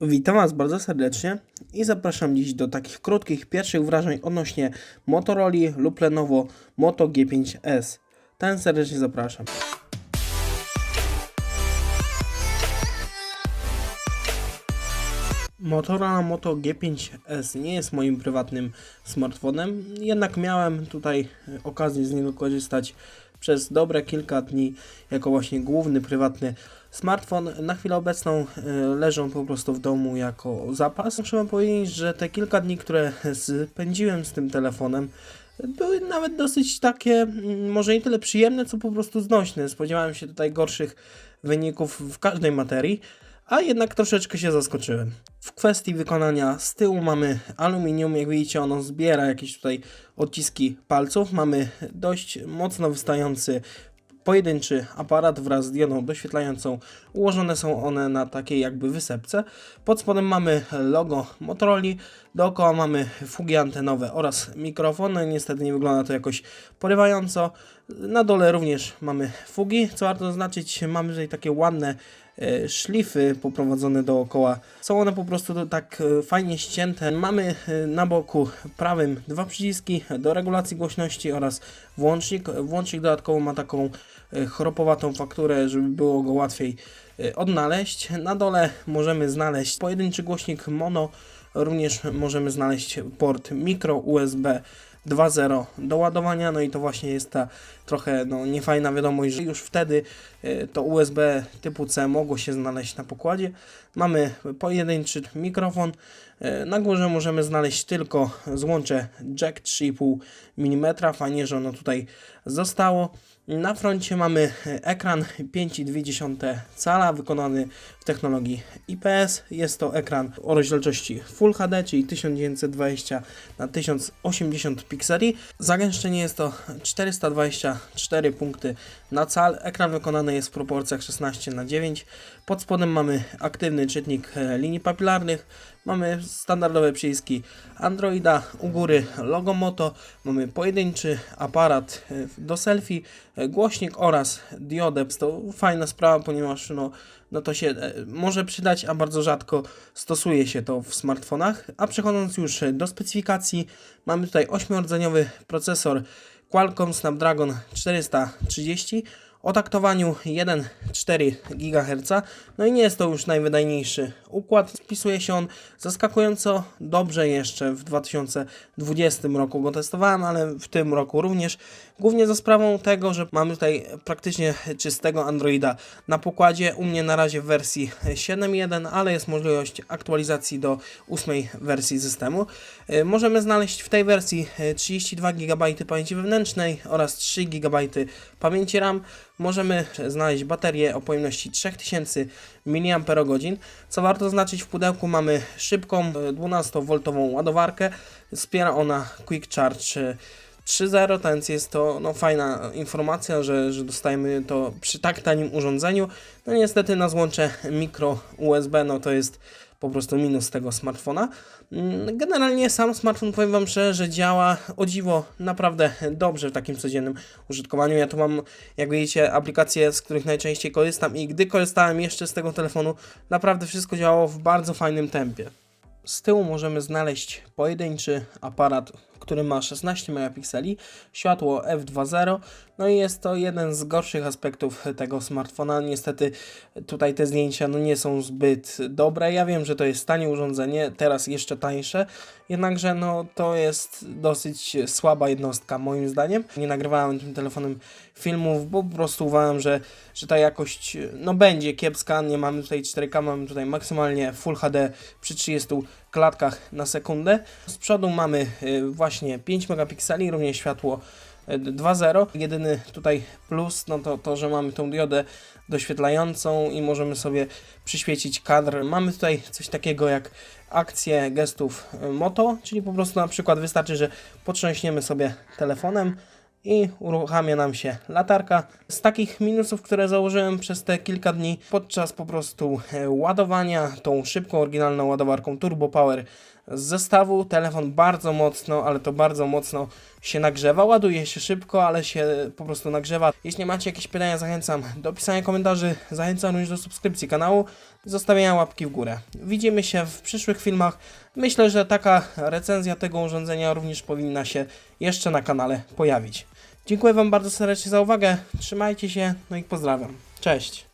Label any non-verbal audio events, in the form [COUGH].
Witam Was bardzo serdecznie i zapraszam dziś do takich krótkich pierwszych wrażeń odnośnie Motorola lub Lenovo Moto G5S. Ten serdecznie zapraszam. Motorola Moto G5S nie jest moim prywatnym smartfonem, jednak miałem tutaj e, okazję z niego korzystać przez dobre kilka dni jako właśnie główny prywatny smartfon. Na chwilę obecną e, leżą po prostu w domu jako zapas. Muszę powiedzieć, że te kilka dni, które [LAUGHS] spędziłem z tym telefonem, były nawet dosyć takie, mm, może nie tyle przyjemne, co po prostu znośne. Spodziewałem się tutaj gorszych wyników w każdej materii a jednak troszeczkę się zaskoczyłem. W kwestii wykonania z tyłu mamy aluminium, jak widzicie ono zbiera jakieś tutaj odciski palców. Mamy dość mocno wystający pojedynczy aparat wraz z diodą doświetlającą. Ułożone są one na takiej jakby wysepce. Pod spodem mamy logo Motorola, dookoła mamy fugi antenowe oraz mikrofon. No niestety nie wygląda to jakoś porywająco. Na dole również mamy fugi. Co warto zaznaczyć, mamy tutaj takie ładne szlify poprowadzone dookoła. Są one po prostu tak e, fajnie ścięte. Mamy e, na boku prawym dwa przyciski do regulacji głośności oraz włącznik. Włącznik dodatkowo ma taką e, chropowatą fakturę, żeby było go łatwiej e, odnaleźć. Na dole możemy znaleźć pojedynczy głośnik mono, również możemy znaleźć port micro USB 2.0 do ładowania, no i to właśnie jest ta trochę no, niefajna wiadomość, że już wtedy e, to USB typu C mogło się znaleźć na pokładzie. Mamy pojedynczy mikrofon, na górze możemy znaleźć tylko złącze jack 3,5 mm, fajnie, że ono tutaj zostało. Na froncie mamy ekran 5,2 cala wykonany w technologii IPS. Jest to ekran o rozdzielczości Full HD, czyli 1920 na 1080 pikseli. Zagęszczenie jest to 424 punkty na cal. Ekran wykonany jest w proporcjach 16 na 9. Pod spodem mamy aktywny czytnik e, linii papilarnych. Mamy standardowe przyciski Androida, u góry logo Moto, mamy pojedynczy aparat e, do selfie, e, głośnik oraz diodę. To fajna sprawa, ponieważ no, no to się e, może przydać, a bardzo rzadko stosuje się to w smartfonach. A przechodząc już do specyfikacji, mamy tutaj 8-rdzeniowy procesor Qualcomm Snapdragon 430 o taktowaniu 1,4 GHz. No i nie jest to już najwydajniejszy układ. Spisuje się on zaskakująco dobrze jeszcze w 2020 roku go testowałem, ale w tym roku również. Głównie za sprawą tego, że mamy tutaj praktycznie czystego Androida na pokładzie. U mnie na razie w wersji 7.1, ale jest możliwość aktualizacji do 8 wersji systemu. Y, Możemy znaleźć w tej wersji y, 32 GB pamięci wewnętrznej oraz 3 GB pamięci RAM. Możemy znaleźć baterię o pojemności 3000 mAh. Co warto zaznaczyć, w pudełku mamy szybką 12V ładowarkę. Wspiera ona Quick Charge e, 3.0, więc jest to no, fajna informacja, że, że dostajemy to przy tak tanim urządzeniu. No niestety na złącze mikro USB, no to jest po prostu minus tego smartfona. Mm, Generalnie sam smartfon, powiem Wam szczerze, działa o dziwo naprawdę dobrze w takim codziennym użytkowaniu. Ja tu mam, jak widzicie, aplikacje, z których najczęściej korzystam i gdy korzystałem jeszcze z tego telefonu, naprawdę wszystko działało w bardzo fajnym tempie. Z tyłu możemy znaleźć pojedynczy aparat, który ma 16 megapikseli, światło f2.0, no i jest to jeden z gorszych aspektów tego smartfona. Niestety tutaj te zdjęcia no nie są zbyt dobre. Ja wiem, że to jest tanie urządzenie, teraz jeszcze tańsze, jednakże no to jest dosyć słaba jednostka moim zdaniem. Nie nagrywałem tym telefonem filmów, bo po prostu uważam, że, że ta jakość no będzie kiepska. Nie mamy tutaj 4K, mamy tutaj maksymalnie Full HD przy 30 klatkach na sekundę. Z przodu mamy y, właśnie 5 megapikseli, również światło y, 2.0. Jedyny tutaj plus, no to to, że mamy tą diodę doświetlającą i możemy sobie przyświecić kadr. Mamy tutaj coś takiego jak akcję gestów y, Moto, czyli po prostu na przykład wystarczy, że potrząśniemy sobie telefonem i uruchamia nam się latarka. Z takich minusów, które założyłem przez te kilka dni podczas po prostu e, ładowania tą szybką, oryginalną ładowarką Turbo Power z zestawu. Telefon bardzo mocno, ale to bardzo mocno się nagrzewa. Ładuje się szybko, ale się po prostu nagrzewa. Jeśli macie jakieś pytania, zachęcam do pisania komentarzy. Zachęcam również do subskrypcji kanału, zostawiania łapki w górę. Widzimy się w przyszłych filmach. Myślę, że taka recenzja tego urządzenia również powinna się jeszcze na kanale pojawić. Dziękuję Wam bardzo serdecznie za uwagę. Trzymajcie się, no i pozdrawiam. Cześć.